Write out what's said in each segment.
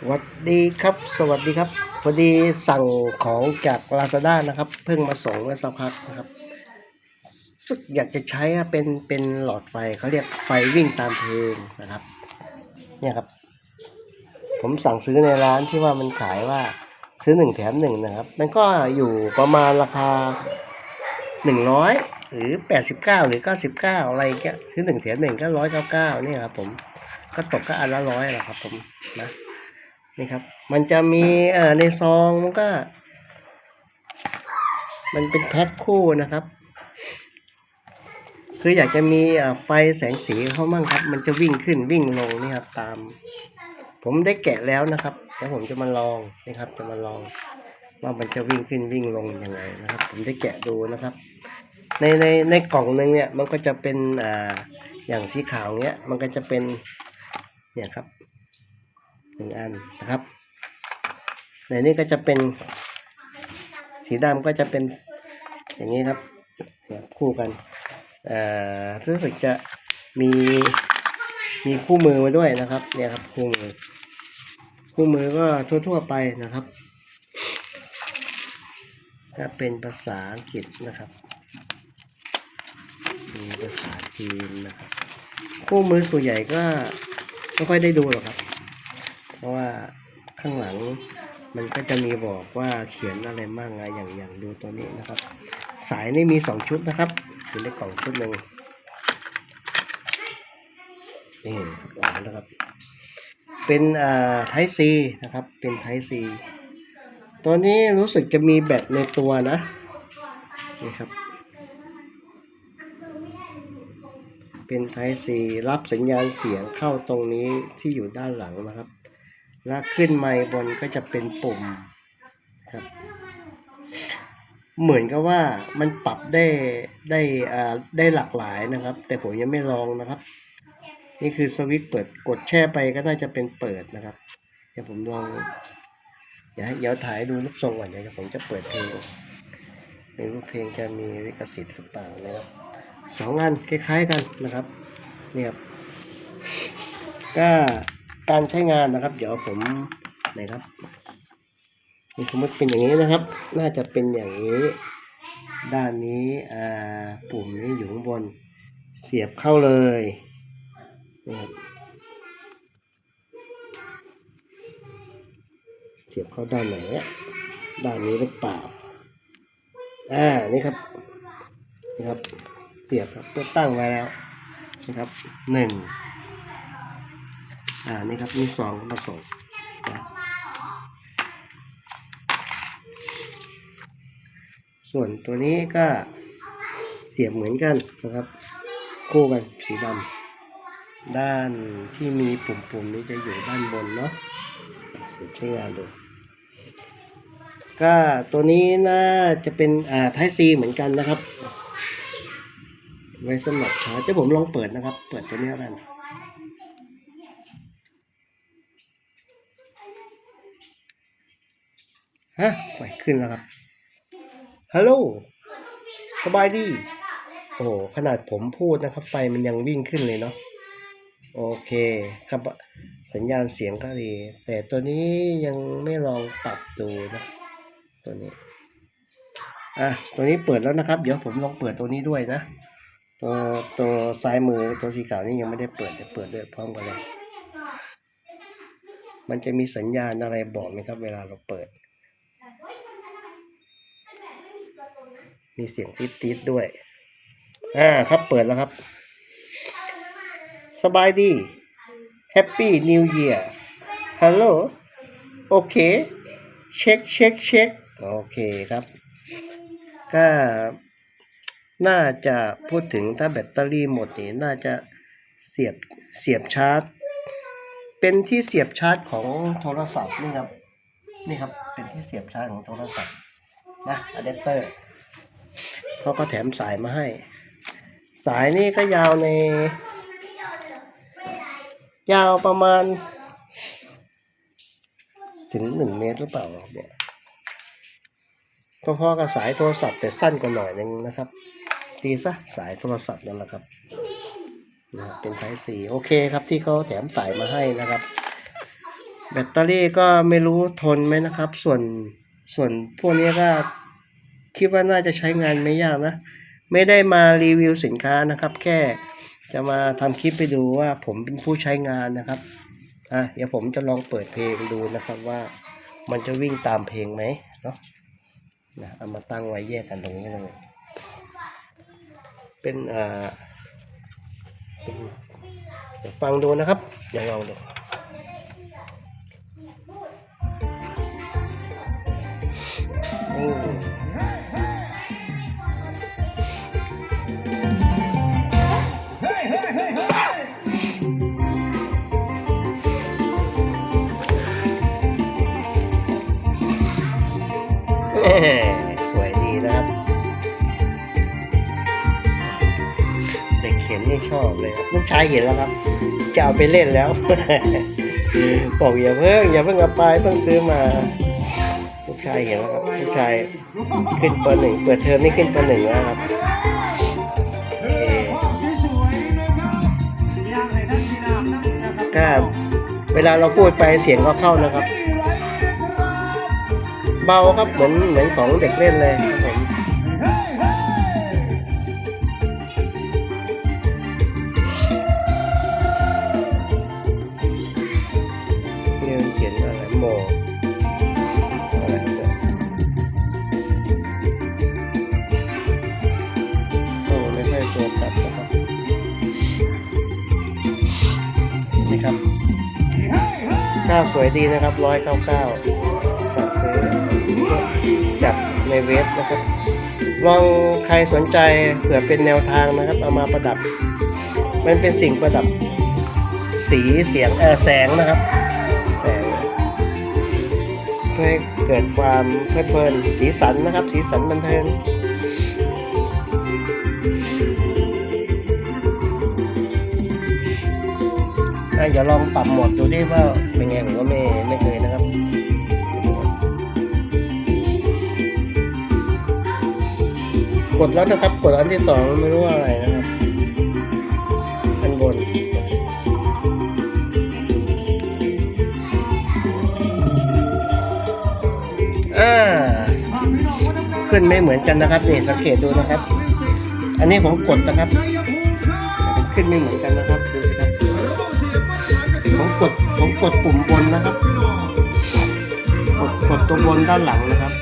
สวัสดีครับ สวัสดีครับพอดีสั่งของจาก Lazada นะครับ เพิ่งมาส่งเมื่อสักพักนะครับสึกอยากจะใช้อะเป็นเป็นหลอดไฟเขาเรียกไฟวิ่งตามเพลงนะครับ เนี่ยครับ ผมสั่งซื้อในร้านที่ว่ามันขายว่าซื้อหนึ่งแถมหนึ่งนะครับ มันก็อยู่ประมาณราคาหนึ่งร้อยหรือแปดสิบเก้าหรือเก้าสิบเก้าอะไรเงี้ยซื้อหนึ่งแถมหนึ่งก็ร้อยเก้าเก้านี่ยครับผมก็ตกก็อันละร้อยแหละครับผมนะ นี่ครับ มันจะมีเอ่อในซองมันก็ มันเป็นแพ็คคู่นะครับ คืออยากจะมีเอ่อไฟแสงสีเขามั่งครับ มันจะวิ่งขึ้นวิ่งลงนี่ครับ ตาม ผมได้แกะแล้วนะครับแล้วผมจะมาลองนะครับ จะมาลอง ว่ามันจะวิ่งขึ้นวิ่งลงยังไงนะครับ ผมได้แกะดูนะครับ ในในในกล่องหนึ่งเนี่ย มันก็จะเป็นอ่าอย่างสีขาวเนี้ย มันก็จะเป็นเนี่ยครับ หนึ่งอันนะครับในนี้ก็จะเป็นสีดำก็จะเป็นอย่างนี้ครับคู่กันเอ่อรู้สึกจะมีมีคู่มือมาด้วยนะครับเนี่ยครับคู่มือคู่มือก็ทั่ว ๆ ไปนะครับถ้าเป็นภาษาอังกฤษนะครับมีภาษาจีนนะครับคู่มือส่วนใหญ่ก็ไม่ค่อยได้ดูหรอกครับ เพราะว่าข้างหลังมันก็จะมีบอกว่าเขียนอะไรบ้างไงอย่างอย่างดูตัวนี้นะครับ สายนี่มีสองชุดนะครับอยู่ในกล่องชุดหนึ่งนี่ครับออกแล้วครับ เป็นอ่าไทซีนะครับ เป็นไทซีตัวนี้รู้สึกจะมีแบตในตัวนะ นี่ครับ เป็นไทซีรับสัญญาณเสียงเข้าตรงนี้ที่อยู่ด้านหลังนะครับ และขึ้นไมค์บนก็จะเป็นปุ่มครับ เหมือนกับว่ามันปรับได้ได้อ่าได้หลากหลายนะครับ แต่ผมยังไม่ลองนะครับ นี่คือสวิตช์เปิดกดแช่ไปก็น่าจะเป็นเปิดนะครับ เดี๋ยวผมลองเดี๋ยวเดี๋ยวถ่ายดูรูปทรงก่อนเดี๋ยวผมจะเปิดเพลงในรูปเพลงจะมีลิขสิทธิ์หรือเปล่านะครับสองอันคล้ายๆกันนะครับนี่ครับก็ การใช้งานนะครับ เดี๋ยวผมไหนครับสมมติเป็นอย่างนี้นะครับ น่าจะเป็นอย่างนี้ ด้านนี้อ่าปุ่มนี้อยู่ข้างบน เสียบเข้าเลยนี่ครับเสียบเข้าด้านไหนเนี่ยด้านนี้หรือเปล่า อ่า นี่ครับ นี่ครับ เสียบครับตั้งไว้แล้ว นะครับหนึ่ง อ่านี่ครับมีสองผสมนะส่วนตัวนี้ก็เสียบเหมือนกันนะครับ คู่กันสีดำด้านที่มีปุ่มๆนี้จะอยู่ด้านบนเนาะเสียบใช้งานดูก็ตัวนี้น่าจะเป็นอ่าไทซีเหมือนกันนะครับ ไว้สำหรับชาร์จจะผมลองเปิดนะครับ เปิดตัวนี้กัน ฮะไฟขึ้นแล้วครับ ฮัลโหล สบายดี โอ้โหขนาดผมพูดนะครับ ไฟมันยังวิ่งขึ้นเลยเนาะ โอเคครับสัญญาณเสียงก็ดี แต่ตัวนี้ยังไม่ลองปรับดูนะ ตัวนี้ อะ ตัวนี้เปิดแล้วนะครับ เดี๋ยวผมลองเปิดตัวนี้ด้วยนะ ตัวตัวซ้ายมือตัวสีขาวนี่ยังไม่ได้เปิดเดี๋ยวเปิดด้วยพร้อมกันเลย มันจะมีสัญญาณอะไรบอกไหมครับ เวลาเราเปิด มีเสียงติ๊ดติดๆด้วย อ่าครับเปิดแล้วครับ สบายดี Happy New Year ฮัลโหลโอเค เช็คเช็คเช็คโอเคครับ ก็น่าจะพูดถึงถ้าแบตเตอรี่หมดนี่น่าจะเสียบเสียบชาร์จ เป็นที่เสียบชาร์จของโทรศัพท์นี่ครับ นี่ครับ เป็นที่เสียบชาร์จของโทรศัพท์นะอะแดปเตอร์ เขาก็แถมสายมาให้ สายนี่ก็ยาวใน ยาวประมาณ ถึงหนึ่งเมตรหรือเปล่าเนี่ยพอกับสายโทรศัพท์แต่สั้นกว่าหน่อยนึงนะครับตีซะสายโทรศัพท์นั่นแหละครับนะเป็นไทป์สีโอเคครับที่เขาแถมสายมาให้นะครับ แบตเตอรี่ก็ไม่รู้ทนไหมนะครับ ส่วนส่วนพวกนี้ก็ คิดว่าน่าจะใช้งานไม่ยากนะ ไม่ได้มารีวิวสินค้านะครับ แค่จะมาทำคลิปไปดูว่าผมเป็นผู้ใช้งานนะครับอะเดี๋ยวผมจะลองเปิดเพลงดูนะครับว่ามันจะวิ่งตามเพลงไหมเนาะนะเอามาตั้งไว้แยกกันตรงนี้เลย เป็นอ่าเดี๋ยวฟังดูนะครับอย่าลองดูนี่ สวยดีนะครับ เด็กเห็นนี่ชอบเลยครับลูกชายเห็นแล้วครับจะเอาไปเล่นแล้วบอกอย่าเพิ่งอย่าเพิ่งเอาไปต้องซื้อมา ลูกชายเห็นแล้วครับลูกชายขึ้นปหนึ่งเปิดเทอมนี่ขึ้นปหนึ่งแล้วครับก็เวลาเราพูดไปเสียงก็เข้านะครับ เบาครับเหมือนเหมือนของเด็กเล่นเลยครับผมนี่มันเขียนอะไรโมอะไรเนี่ยโอ้ไม่ค่อยโฟกัสนะครับนี่ครับก้าวสวยดีนะครับร้อยเก้าเก้า จากในเว็บนะครับ ลองใครสนใจเผื่อเป็นแนวทางนะครับ เอามาประดับ มันเป็นสิ่งประดับสีเสียงเออแสงนะครับ แสง เพื่อให้เกิดความเพลิดเพลินสีสันนะครับ สีสันบันเทิงอะอย่าลองปรับโหมดดูดิว่าเป็นไงผมก็ไม่ไม่เค กดแล้วนะครับ กดอันที่สองไม่รู้ว่าอะไรนะครับ อันบนอ่าขึ้นไม่เหมือนกันนะครับนี่สังเกตดูนะครับ อันนี้ผมกดนะครับขึ้นไม่เหมือนกันนะครับดูสิครับผมกดผมกดปุ่มบนนะครับ กดกดตัวบนด้านหลังนะครับ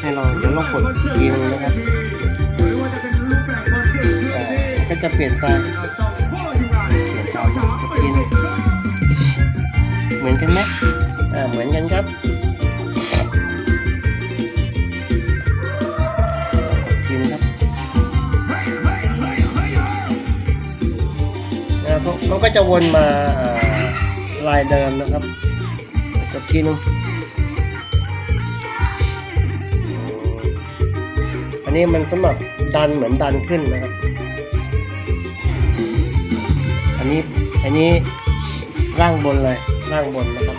ให้เราเดี๋ยวเรากดอีกทีนึงนะครับ จะเปลี่ยนไปเปลี่ยนกทีนึงเหมือนกันไหมอ่าเหมือนกันครับทีมครับแล้วเขาเขาก็จะวนมาลายเดิมนะครับกดทีนึงอันนี้มันสำหรับดันเหมือนดันขึ้นนะครับ นนี้อันนี้ร่างบนเลยร่างบนนะครับ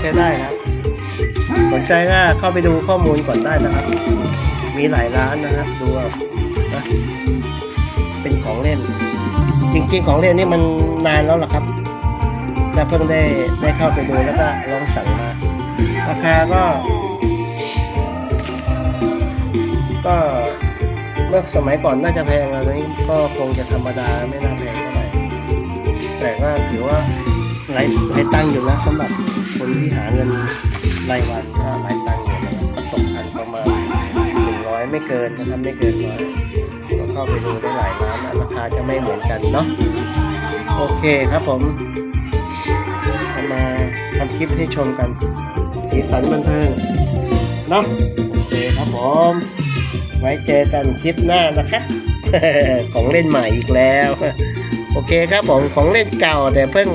ใช้ได้ครับสนใจก็เข้าไปดูข้อมูลก่อนได้นะครับ มีหลายร้านนะครับ ดูเอานะเป็นของเล่น จริงๆของเล่นนี่มันนานแล้วล่ะครับแต่เพิ่งได้ได้เข้าไปดูแล้วก็ลองสั่งมาราคาก็ ก็เมื่อสมัยก่อนน่าจะแพงอันนี้ก็คงจะธรรมดาไม่น่าแพงเท่าไหร่แต่ก็ถือว่าหลายหลายตังอยู่นะสำหรับคนที่หาเงินรายวันก็หลายตังอยู่นะครับก็ตกอันประมาณหนึ่งร้อยไม่เกินนะครับไม่เกินร้อยก็เข้าไปดูได้หลายร้านนะราคาจะไม่เหมือนกันเนาะโอเคครับผมมาทำคลิปให้ชมกัน สีสันบันเทิงเนาะโอเคครับผม ไว้เจอกันคลิปหน้านะครับ ของเล่นใหม่อีกแล้ว โอเคครับผมของเล่นเก่าแต่เพิ่ง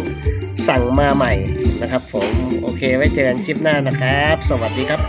สั่งมาใหม่นะครับผม โอเคไว้เจอกันคลิปหน้านะครับ สวัสดีครับ